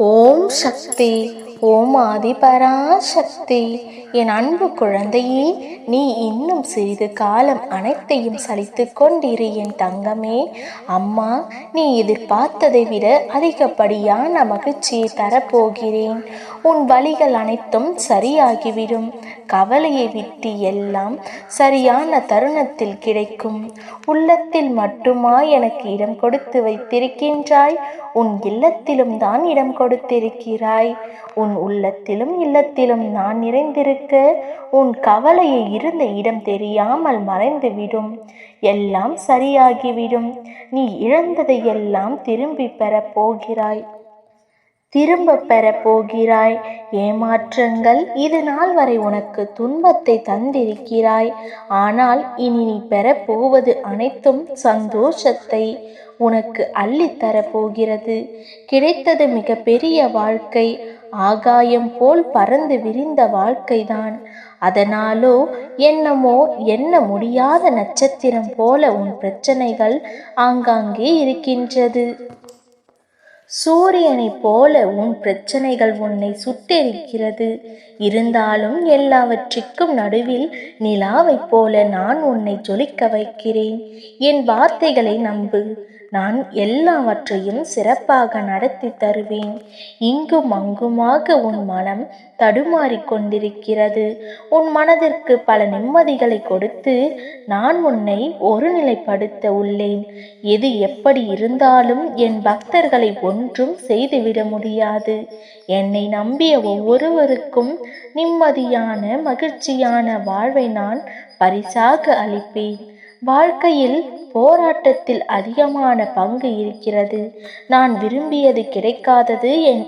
ஓம் சக்தி. ஓம் ஆதிபராசக்தி. என் அன்பு குழந்தையே நீ இன்னும் சிறிது காலம் அனைத்தையும் சலித்து கொண்டிரு என் தங்கமே. அம்மா நீ எதிர்பார்த்ததை விட அதிகப்படியான மகிழ்ச்சியை தரப்போகிறேன். உன் வழிகள் அனைத்தும் சரியாகிவிடும். கவலையை விட்டு எல்லாம் சரியான தருணத்தில் கிடைக்கும். உள்ளத்தில் மட்டுமா எனக்கு இடம் கொடுத்து வைத்திருக்கின்றாய்? உன் இல்லத்திலும் தான் இடம் கொடுத்திருக்கிறாய். உன் உள்ளத்திலும் இல்லத்திலும் நான் நிறைந்திருக்க உன் கவலையை இருந்த இடம் தெரியாமல் மறைந்துவிடும். எல்லாம் சரியாகிவிடும். நீ இழந்ததை எல்லாம் திரும்பி பெறப் போகிறாய். திரும்ப பெறப் போகிறாய். ஏமாற்றங்கள் இது நாள் வரை உனக்கு துன்பத்தை தந்திருக்கிறாய். ஆனால் இனி நீ பெறப்போவது அனைத்தும் சந்தோஷத்தை உனக்கு அள்ளித்தரப் போகிறது. கிடைத்தது மிக பெரிய வாழ்க்கை. ஆகாயம் போல் பறந்து விரிந்த வாழ்க்கைதான். அதனாலோ என்னமோ என்ன முடியாத நட்சத்திரம் போல உன் பிரச்சனைகள் ஆங்காங்கே இருக்கின்றது. சூரியனைப் போல உன் பிரச்சனைகள் உன்னை சுட்டெரிக்கிறது. இருந்தாலும் எல்லாவற்றிற்கும் நடுவில் நிலாவைப் போல நான் உன்னை ஜொலிக்க வைக்கிறேன். என் வார்த்தைகளை நம்பு. நான் எல்லாவற்றையும் சிறப்பாக நடத்தி தருவேன். இங்கும் அங்குமாக உன் மனம் தடுமாறிக் கொண்டிருக்கிறது. உன் மனதிற்கு பல நிம்மதிகளை கொடுத்து நான் உன்னை ஒருநிலைப்படுத்த உள்ளேன். எது எப்படி இருந்தாலும் என் பக்தர்களை ஒன்றும் செய்துவிட முடியாது. என்னை நம்பிய ஒவ்வொருவருக்கும் நிம்மதியான மகிழ்ச்சியான வாழ்வை நான் பரிசாக அளிப்பேன். வாழ்க்கையில் போராட்டத்தில் அதிகமான பங்கு இருக்கிறது. நான் விரும்பியது கிடைக்காதது என்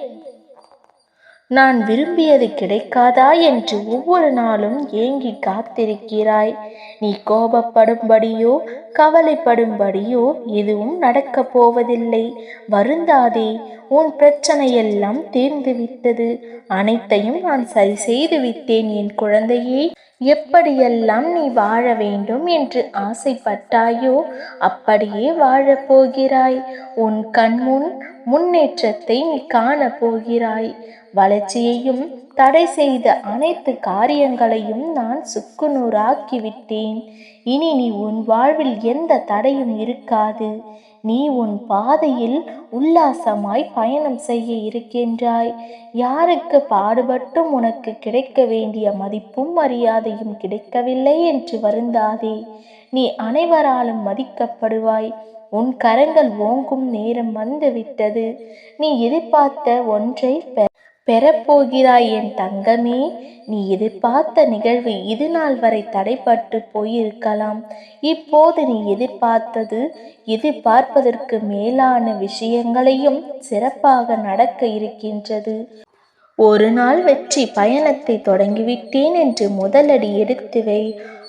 நான் விரும்பியது கிடைக்காதா என்று ஒவ்வொரு நாளும் ஏங்கி காத்திருக்கிறாய். நீ கோபப்படும்படியோ கவலைப்படும்படியோ எதுவும் நடக்கப் போவதில்லை. வருந்தாதே உன் பிரச்சனையெல்லாம் தீர்ந்துவிட்டது. அனைத்தையும் நான் சரி செய்து விட்டேன் என் குழந்தையே. எப்படியெல்லாம் நீ வாழ வேண்டும் என்று ஆசைப்பட்டாயோ அப்படியே வாழப்போகிறாய். உன் கண்முன் முன்னேற்றத்தை நீ காணப் போகிறாய் வளர்ச்சியையும் தடை செய்த அனைத்து காரியங்களையும் நான் சுக்குநூறாக்கிவிட்டேன். இனி நீ உன் வாழ்வில் எந்த தடையும் இருக்காது. நீ உன் பாதையில் உல்லாசமாய் பயணம் செய்ய இருக்கின்றாய். யாருக்கு பாடுபட்டும் உனக்கு கிடைக்க வேண்டிய மதிப்பும் மரியாதையும் கிடைக்கவில்லை என்று வருந்தாதே. நீ அனைவராலும் மதிக்கப்படுவாய். உன் கரங்கள் ஓங்கும் நேரம் வந்துவிட்டது. நீ எதிர்பார்த்த ஒன்றை பெற பெறப்போகிறாய் என் தங்கமே. நீ எதிர்பார்த்த நிகழ்வு இது நாள் வரை தடைப்பட்டு போயிருக்கலாம். இப்போது நீ எதிர்பார்த்தது எதிர்பார்ப்பதற்கு மேலான விஷயங்களையும் சிறப்பாக நடக்க இருக்கின்றது. ஒரு நாள் வெற்றி பயணத்தை தொடங்கிவிட்டேன் என்று முதலடி எடுத்து வை.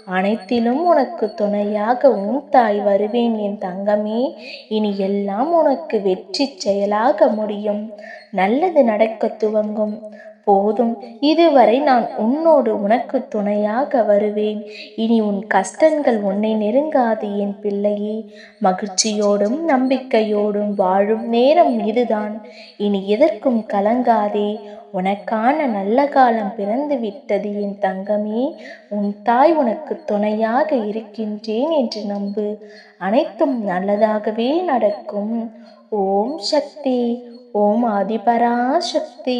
அனைத்திலும் உனக்கு துணையாக உன் தாய் வருவேன் என் தங்கமே. இனி எல்லாம் உனக்கு வெற்றி செயலாக முடியும். நல்லது நடக்க துவங்கும். போதும். இதுவரை நான் உன்னோடு உனக்கு துணையாக வருவேன். இனி உன் கஷ்டங்கள் உன்னை நெருங்காது என் பிள்ளையே. மகிழ்ச்சியோடும் நம்பிக்கையோடும் வாழும் நேரம் இதுதான். இனி எதற்கும் கலங்காதே. உனக்கான நல்ல காலம் பிறந்து விட்டது என் தங்கமே. உன் தாய் உனக்கு துணையாக இருக்கின்றேன் என்று நம்பு. அனைத்தும் நல்லதாகவே நடக்கும். ஓம் சக்தி. ஓம் ஆதிபராசக்தி.